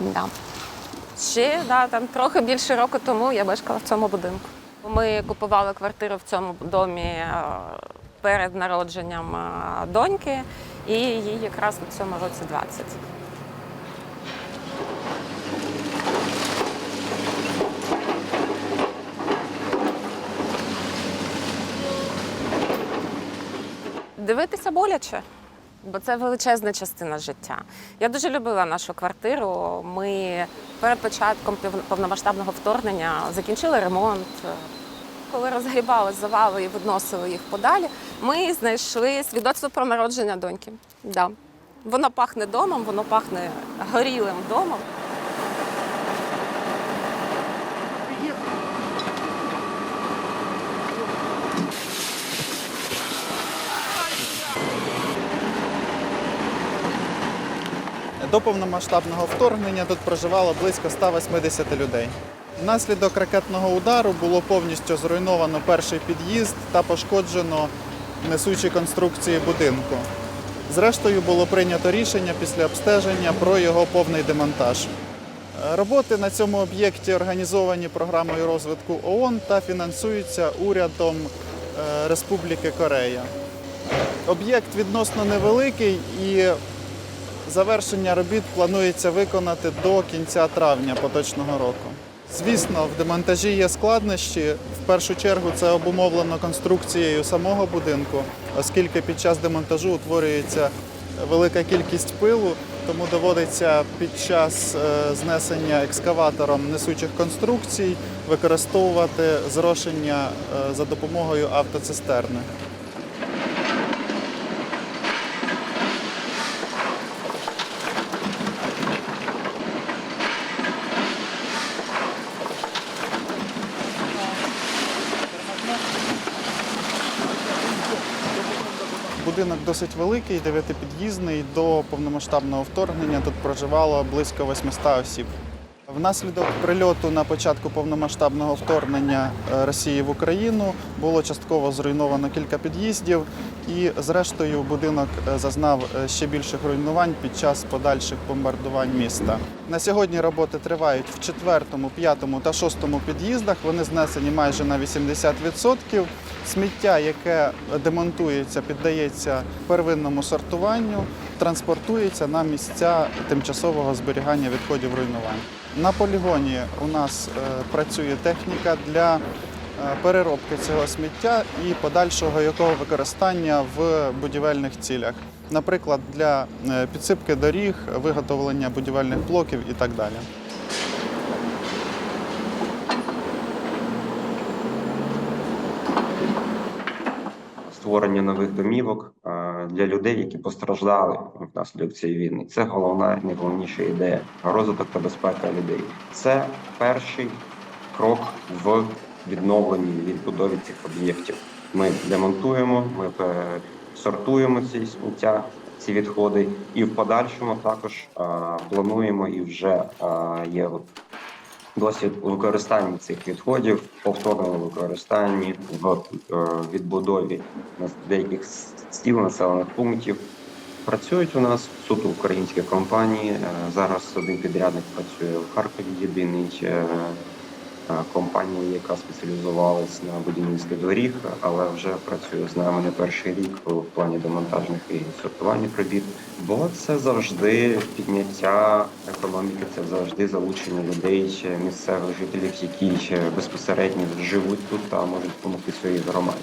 Да. Ще да, там трохи більше року тому я мешкала в цьому будинку. Ми купували квартиру в цьому домі е, перед народженням е, доньки, і їй якраз у цьому році 20. Дивитися боляче, бо це величезна частина життя. Я дуже любила нашу квартиру. Ми перед початком повномасштабного вторгнення закінчили ремонт. Коли розгрібали завали і відносили їх подалі, ми знайшли свідоцтво про народження доньки. Да. Воно пахне домом, воно пахне горілим домом. До повномасштабного вторгнення тут проживало близько 180 людей. Внаслідок ракетного удару було повністю зруйновано перший під'їзд та пошкоджено несучі конструкції будинку. Зрештою було прийнято рішення після обстеження про його повний демонтаж. Роботи на цьому об'єкті організовані програмою розвитку ООН та фінансуються урядом е, Республіки Корея. Об'єкт відносно невеликий і Завершення робіт планується виконати до кінця травня поточного року. Звісно, в демонтажі є складнощі. В першу чергу це обумовлено конструкцією самого будинку, оскільки під час демонтажу утворюється велика кількість пилу, тому доводиться під час е, знесення екскаватором несучих конструкцій використовувати зрошення е, за допомогою автоцистерни. Будинок досить великий, дев'ятипід'їзний. До повномасштабного вторгнення тут проживало близько 800 осіб. Внаслідок прильоту на початку повномасштабного вторгнення е, Росії в Україну було частково зруйновано кілька під'їздів, і зрештою будинок е, зазнав е, ще більших руйнувань під час подальших бомбардувань міста. На сьогодні роботи тривають в четвертому, п'ятому та шостому під'їздах. Вони знесені майже на 80%. Сміття, яке демонтується, піддається первинному сортуванню, транспортується на місця тимчасового зберігання відходів руйнувань. На полігоні у нас е, працює техніка для е, переробки цього сміття і подальшого якого використання в будівельних цілях, наприклад, для е, підсипки доріг, виготовлення будівельних блоків і так далі. Створення нових домівок для людей, які постраждали внаслідок цієї війни. Це головна найголовніша ідея розвиток та безпека людей. Це перший крок в відновленні відбудові цих об'єктів. Ми демонтуємо, ми сортуємо ці сміття, ці відходи, і в подальшому також е, плануємо і вже е, є досвід у використанні цих відходів, повторному використанні в е, відбудові деяких стіл населених пунктів. Працюють у нас суто українські компанії. Е, Зараз один підрядник працює в Харкові. Єдиний е, компанія, яка спеціалізувалась на будівництві доріг, але вже працює з нами не перший рік в плані демонтажних і сортувальних робіт. Бо це завжди підняття економіки, це завжди залучення людей, місцевих жителів, які безпосередньо живуть тут та можуть допомогти своїй громаді.